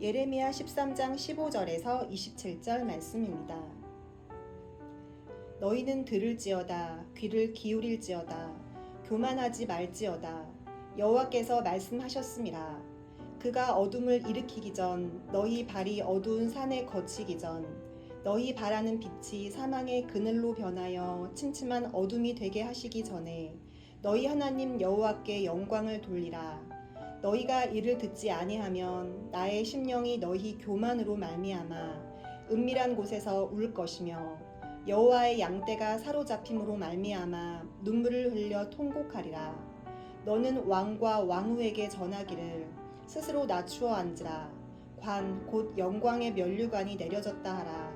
예레미야 13장 15절에서 27절 말씀입니다. 너희는 들을지어다 귀를 기울일지어다 교만하지 말지어다 여호와께서 말씀하셨습니다. 그가 어둠을 일으키기 전 너희 발이 어두운 산에 거치기 전 너희 바라는 빛이 사망의 그늘로 변하여 침침한 어둠이 되게 하시기 전에 너희 하나님 여호와께 영광을 돌리라 너희가 이를 듣지 아니하면 나의 심령이 너희 교만으로 말미암아 은밀한 곳에서 울 것이며 여호와의 양떼가 사로잡힘으로 말미암아 눈물을 흘려 통곡하리라. 너는 왕과 왕후에게 전하기를 스스로 낮추어 앉으라. 관 곧 영광의 면류관이 내려졌다 하라.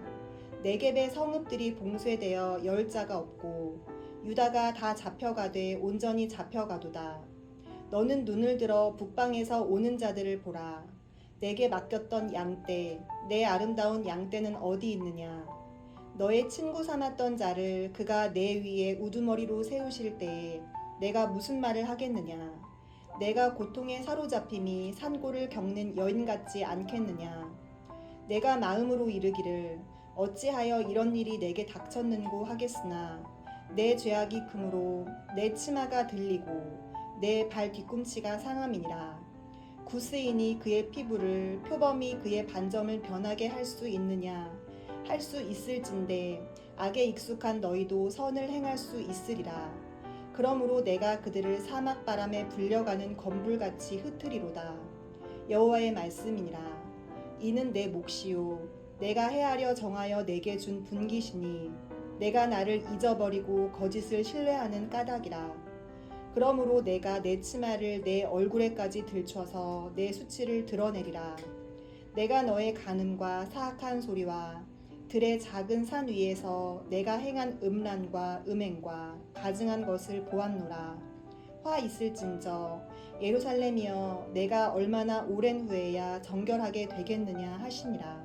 네겝의 성읍들이 봉쇄되어 열 자가 없고 유다가 다 잡혀가되 온전히 잡혀가도다 너는 눈을 들어 북방에서 오는 자들을 보라. 내게 맡겼던 양떼, 내 아름다운 양떼는 어디 있느냐? 너의 친구 삼았던 자를 그가 내 위에 우두머리로 세우실 때에 내가 무슨 말을 하겠느냐? 내가 고통에 사로잡힘이 산고를 겪는 여인 같지 않겠느냐? 내가 마음으로 이르기를 어찌하여 이런 일이 내게 닥쳤는고 하겠으나 내 죄악이 크므로 내 치마가 들리고 내 발 뒤꿈치가 상함이니라. 구스인이 그의 피부를 표범이 그의 반점을 변하게 할 수 있느냐? 할 수 있을진데 악에 익숙한 너희도 선을 행할 수 있으리라. 그러므로 내가 그들을 사막 바람에 불려가는 건불같이 흩으리로다. 여호와의 말씀이니라. 이는 내 몫이요 내가 헤아려 정하여 내게 준 분기시니 내가 나를 잊어버리고 거짓을 신뢰하는 까닭이라. 그러므로 내가 내 치마를 내 얼굴에까지 들춰서 내 수치를 드러내리라. 내가 너의 간음과 사악한 소리와 들의 작은 산 위에서 내가 행한 음란과 음행과 가증한 것을 보았노라. 화 있을진저 예루살렘이여 내가 얼마나 오랜 후에야 정결하게 되겠느냐 하시니라.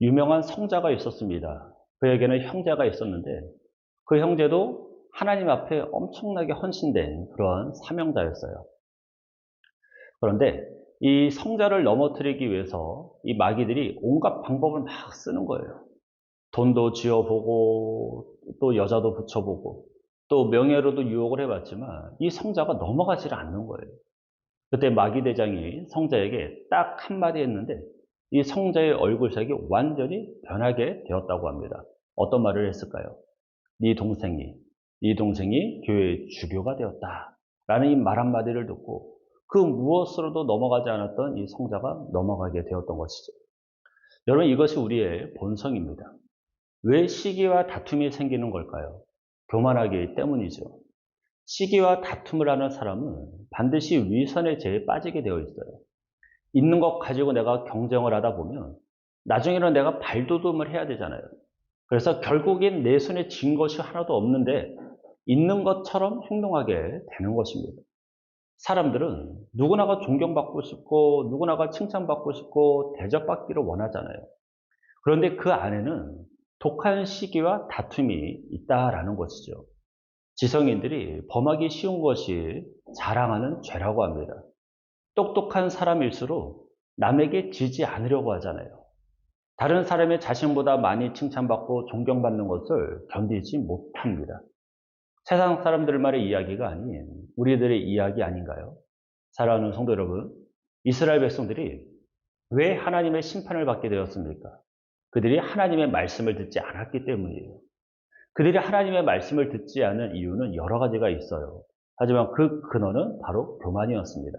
유명한 성자가 있었습니다. 그에게는 형제가 있었는데 그 형제도 하나님 앞에 엄청나게 헌신된 그런 사명자였어요. 그런데 이 성자를 넘어뜨리기 위해서 이 마귀들이 온갖 방법을 막 쓰는 거예요. 돈도 쥐어보고 또 여자도 붙여보고 또 명예로도 유혹을 해봤지만 이 성자가 넘어가지를 않는 거예요. 그때 마귀 대장이 성자에게 딱 한마디 했는데 이 성자의 얼굴색이 완전히 변하게 되었다고 합니다. 어떤 말을 했을까요? 네 동생이 이 동생이 교회의 주교가 되었다. 라는 이 말 한마디를 듣고 그 무엇으로도 넘어가지 않았던 이 성자가 넘어가게 되었던 것이죠. 여러분 이것이 우리의 본성입니다. 왜 시기와 다툼이 생기는 걸까요? 교만하기 때문이죠. 시기와 다툼을 하는 사람은 반드시 위선의 죄에 빠지게 되어 있어요. 있는 것 가지고 내가 경쟁을 하다 보면 나중에는 내가 발돋움을 해야 되잖아요. 그래서 결국엔 내 손에 진 것이 하나도 없는데 있는 것처럼 행동하게 되는 것입니다. 사람들은 누구나가 존경받고 싶고 누구나가 칭찬받고 싶고 대접받기를 원하잖아요. 그런데 그 안에는 독한 시기와 다툼이 있다라는 것이죠. 지성인들이 범하기 쉬운 것이 자랑하는 죄라고 합니다. 똑똑한 사람일수록 남에게 지지 않으려고 하잖아요. 다른 사람의 자신보다 많이 칭찬받고 존경받는 것을 견디지 못합니다. 세상 사람들만의 이야기가 아닌 우리들의 이야기 아닌가요? 사랑하는 성도 여러분, 이스라엘 백성들이 왜 하나님의 심판을 받게 되었습니까? 그들이 하나님의 말씀을 듣지 않았기 때문이에요. 그들이 하나님의 말씀을 듣지 않은 이유는 여러 가지가 있어요. 하지만 그 근원은 바로 교만이었습니다.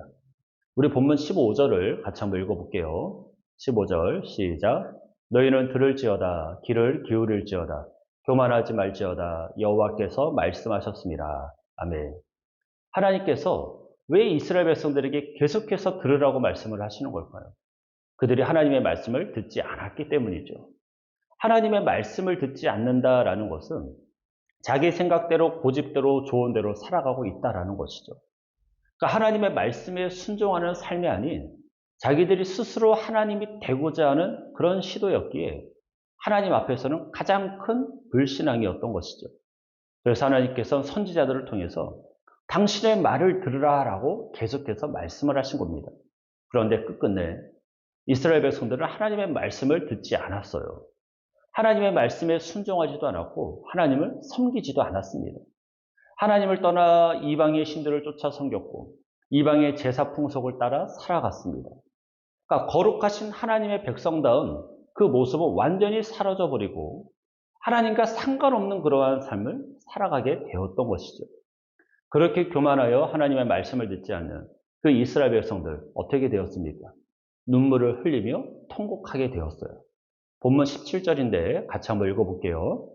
우리 본문 15절을 같이 한번 읽어볼게요. 15절 시작. 너희는 들을지어다 귀를 기울일지어다 교만하지 말지어다 여호와께서 말씀하셨습니다. 아멘. 하나님께서 왜 이스라엘 백성들에게 계속해서 들으라고 말씀을 하시는 걸까요? 그들이 하나님의 말씀을 듣지 않았기 때문이죠. 하나님의 말씀을 듣지 않는다라는 것은 자기 생각대로 고집대로 좋은 대로 살아가고 있다라는 것이죠. 그러니까 하나님의 말씀에 순종하는 삶이 아닌 자기들이 스스로 하나님이 되고자 하는 그런 시도였기에 하나님 앞에서는 가장 큰 불신앙이었던 것이죠. 그래서 하나님께서 선지자들을 통해서 당신의 말을 들으라라고 계속해서 말씀을 하신 겁니다. 그런데 끝끝내 이스라엘 백성들은 하나님의 말씀을 듣지 않았어요. 하나님의 말씀에 순종하지도 않았고 하나님을 섬기지도 않았습니다. 하나님을 떠나 이방의 신들을 쫓아 섬겼고 이방의 제사 풍속을 따라 살아갔습니다. 그러니까 거룩하신 하나님의 백성다운 그 모습은 완전히 사라져 버리고 하나님과 상관없는 그러한 삶을 살아가게 되었던 것이죠. 그렇게 교만하여 하나님의 말씀을 듣지 않는 그 이스라엘 백성들 어떻게 되었습니까? 눈물을 흘리며 통곡하게 되었어요. 본문 17절인데 같이 한번 읽어볼게요.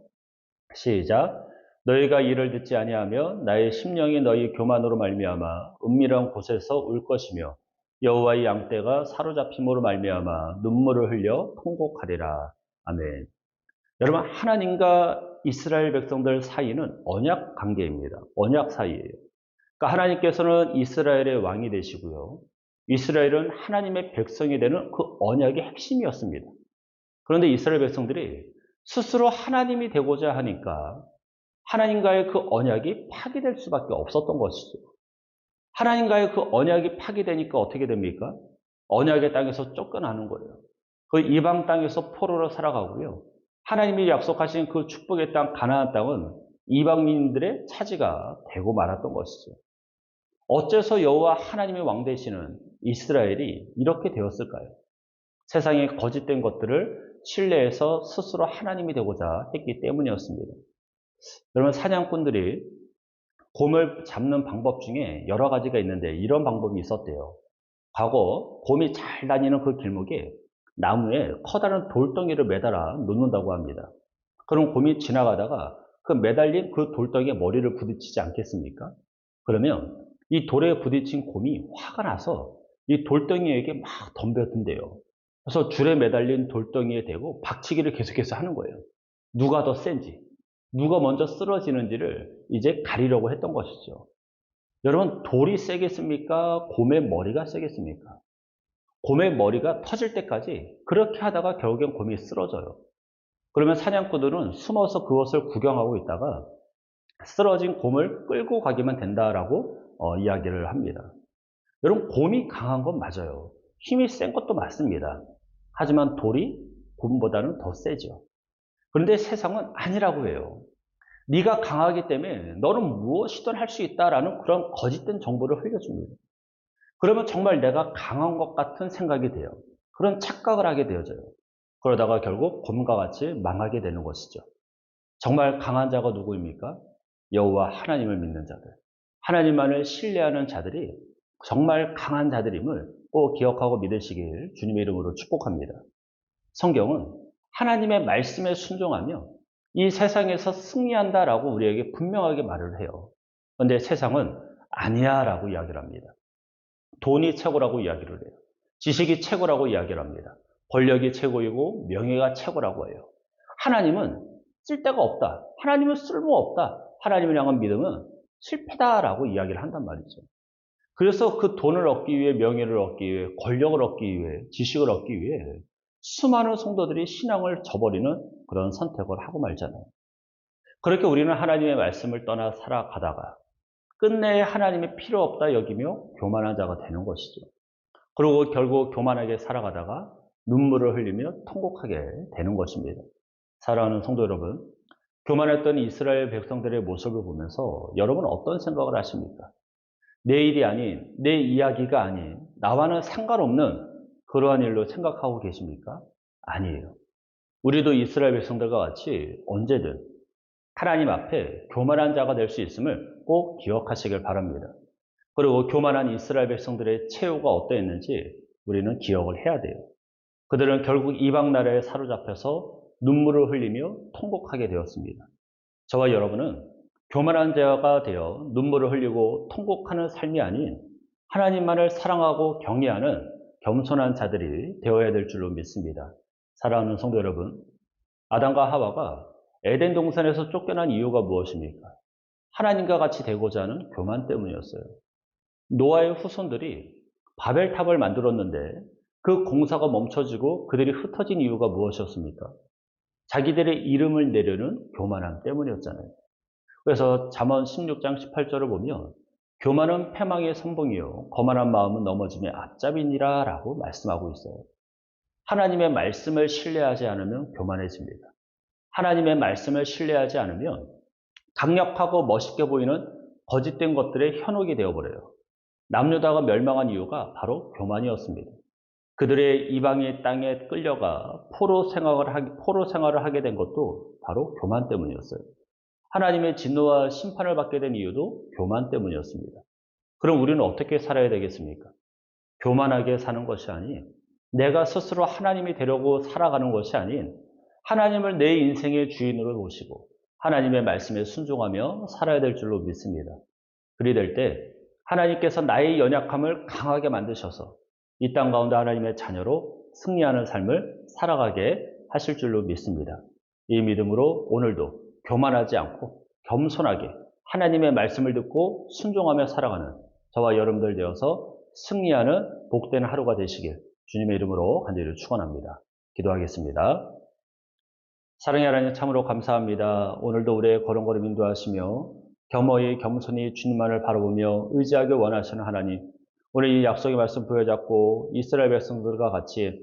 시작. 너희가 이를 듣지 아니하며 나의 심령이 너희 교만으로 말미암아 은밀한 곳에서 울 것이며 여호와의 양떼가 사로잡힘으로 말미암아 눈물을 흘려 통곡하리라. 아멘. 여러분 하나님과 이스라엘 백성들 사이는 언약 관계입니다. 언약 사이예요. 그러니까 하나님께서는 이스라엘의 왕이 되시고요. 이스라엘은 하나님의 백성이 되는 그 언약의 핵심이었습니다. 그런데 이스라엘 백성들이 스스로 하나님이 되고자 하니까 하나님과의 그 언약이 파기될 수밖에 없었던 것이죠. 하나님과의 그 언약이 파기되니까 어떻게 됩니까? 언약의 땅에서 쫓겨나는 거예요. 그 이방 땅에서 포로로 살아가고요. 하나님이 약속하신 그 축복의 땅 가나안 땅은 이방민들의 차지가 되고 말았던 것이죠. 어째서 여호와 하나님의 왕 되시는 이스라엘이 이렇게 되었을까요? 세상에 거짓된 것들을 신뢰해서 스스로 하나님이 되고자 했기 때문이었습니다. 여러분 사냥꾼들이 곰을 잡는 방법 중에 여러 가지가 있는데 이런 방법이 있었대요. 과거 곰이 잘 다니는 그 길목에 나무에 커다란 돌덩이를 매달아 놓는다고 합니다. 그럼 곰이 지나가다가 그 매달린 그 돌덩이에 머리를 부딪히지 않겠습니까? 그러면 이 돌에 부딪힌 곰이 화가 나서 이 돌덩이에게 막 덤벼든대요. 그래서 줄에 매달린 돌덩이에 대고 박치기를 계속해서 하는 거예요. 누가 더 센지, 누가 먼저 쓰러지는지를 이제 가리려고 했던 것이죠. 여러분, 돌이 세겠습니까? 곰의 머리가 세겠습니까? 곰의 머리가 터질 때까지 그렇게 하다가 결국엔 곰이 쓰러져요. 그러면 사냥꾼들은 숨어서 그것을 구경하고 있다가 쓰러진 곰을 끌고 가기만 된다라고 어, 이야기를 합니다. 여러분, 곰이 강한 건 맞아요. 힘이 센 것도 맞습니다. 하지만 돌이 곰보다는 더 세죠. 그런데 세상은 아니라고 해요. 네가 강하기 때문에 너는 무엇이든 할 수 있다라는 그런 거짓된 정보를 흘려줍니다. 그러면 정말 내가 강한 것 같은 생각이 돼요. 그런 착각을 하게 되어져요. 그러다가 결국 곰과 같이 망하게 되는 것이죠. 정말 강한 자가 누구입니까? 여호와 하나님을 믿는 자들. 하나님만을 신뢰하는 자들이 정말 강한 자들임을 꼭 기억하고 믿으시길 주님의 이름으로 축복합니다. 성경은 하나님의 말씀에 순종하며 이 세상에서 승리한다라고 우리에게 분명하게 말을 해요. 그런데 세상은 아니야 라고 이야기를 합니다. 돈이 최고라고 이야기를 해요. 지식이 최고라고 이야기를 합니다. 권력이 최고이고 명예가 최고라고 해요. 하나님은 쓸데가 없다. 하나님은 쓸모 없다. 하나님을 향한 믿음은 실패다라고 이야기를 한단 말이죠. 그래서 그 돈을 얻기 위해 명예를 얻기 위해 권력을 얻기 위해 지식을 얻기 위해 수많은 성도들이 신앙을 저버리는 그런 선택을 하고 말잖아요. 그렇게 우리는 하나님의 말씀을 떠나 살아가다가 끝내 하나님이 필요 없다 여기며 교만한 자가 되는 것이죠. 그리고 결국 교만하게 살아가다가 눈물을 흘리며 통곡하게 되는 것입니다. 사랑하는 성도 여러분, 교만했던 이스라엘 백성들의 모습을 보면서 여러분 어떤 생각을 하십니까? 내 일이 아닌, 내 이야기가 아닌, 나와는 상관없는 그러한 일로 생각하고 계십니까? 아니에요. 우리도 이스라엘 백성들과 같이 언제든 하나님 앞에 교만한 자가 될 수 있음을 꼭 기억하시길 바랍니다. 그리고 교만한 이스라엘 백성들의 최후가 어떠했는지 우리는 기억을 해야 돼요. 그들은 결국 이방 나라에 사로잡혀서 눈물을 흘리며 통곡하게 되었습니다. 저와 여러분은 교만한 자가 되어 눈물을 흘리고 통곡하는 삶이 아닌 하나님만을 사랑하고 경외하는 겸손한 자들이 되어야 될 줄로 믿습니다. 사랑하는 성도 여러분, 아담과 하와가 에덴 동산에서 쫓겨난 이유가 무엇입니까? 하나님과 같이 되고자 하는 교만 때문이었어요. 노아의 후손들이 바벨탑을 만들었는데 그 공사가 멈춰지고 그들이 흩어진 이유가 무엇이었습니까? 자기들의 이름을 내려는 교만함 때문이었잖아요. 그래서 잠언 16장 18절을 보면 교만은 패망의 선봉이요 거만한 마음은 넘어짐의 앞잡이니라 라고 말씀하고 있어요. 하나님의 말씀을 신뢰하지 않으면 교만해집니다. 하나님의 말씀을 신뢰하지 않으면 강력하고 멋있게 보이는 거짓된 것들의 현혹이 되어버려요. 남유다가 멸망한 이유가 바로 교만이었습니다. 그들의 이방의 땅에 끌려가 포로 생활을, 하게, 포로 생활을 하게 된 것도 바로 교만 때문이었어요. 하나님의 진노와 심판을 받게 된 이유도 교만 때문이었습니다. 그럼 우리는 어떻게 살아야 되겠습니까? 교만하게 사는 것이 아닌 내가 스스로 하나님이 되려고 살아가는 것이 아닌 하나님을 내 인생의 주인으로 모시고 하나님의 말씀에 순종하며 살아야 될 줄로 믿습니다. 그리 될 때 하나님께서 나의 연약함을 강하게 만드셔서 이 땅 가운데 하나님의 자녀로 승리하는 삶을 살아가게 하실 줄로 믿습니다. 이 믿음으로 오늘도 교만하지 않고 겸손하게 하나님의 말씀을 듣고 순종하며 살아가는 저와 여러분들 되어서 승리하는 복된 하루가 되시길 주님의 이름으로 간절히 축원합니다. 기도하겠습니다. 사랑의 하나님 참으로 감사합니다. 오늘도 우리의 걸음걸음 인도하시며 겸허히 겸손히 주님만을 바라보며 의지하길 원하시는 하나님 오늘 이 약속의 말씀 부여잡고 이스라엘 백성들과 같이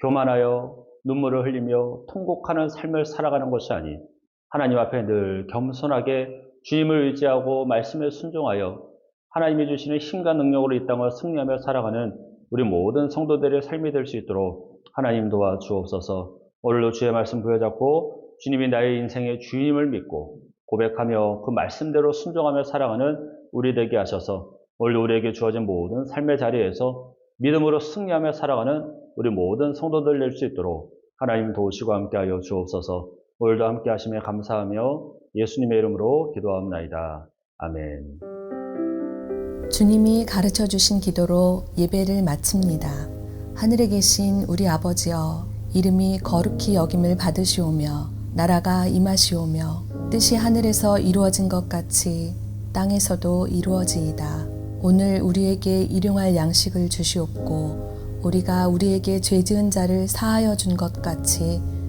교만하여 눈물을 흘리며 통곡하는 삶을 살아가는 것이 아닌 하나님 앞에 늘 겸손하게 주님을 의지하고 말씀에 순종하여 하나님이 주시는 힘과 능력으로 이 땅을 승리하며 살아가는 우리 모든 성도들의 삶이 될 수 있도록 하나님 도와 주옵소서. 오늘도 주의 말씀 부여잡고 주님이 나의 인생의 주님을 믿고 고백하며 그 말씀대로 순종하며 살아가는 우리 되게 하셔서. 오늘 우리에게 주어진 모든 삶의 자리에서 믿음으로 승리하며 살아가는 우리 모든 성도들 될 수 있도록 하나님 도우시고 함께하여 주옵소서 오늘도 함께 하심에 감사하며 예수님의 이름으로 기도하옵나이다. 아멘. 주님이 가르쳐 주신 기도로 예배를 마칩니다. 하늘에 계신 우리 아버지여, 이름이 거룩히 여김을 받으시오며, 나라가 임하시오며, 뜻이 하늘에서 이루어진 것 같이 땅에서도 이루어지이다. 오늘 우리에게 일용할 양식을 주시옵고, 우리가 우리에게 죄 지은 자를 사하여 준 것 같이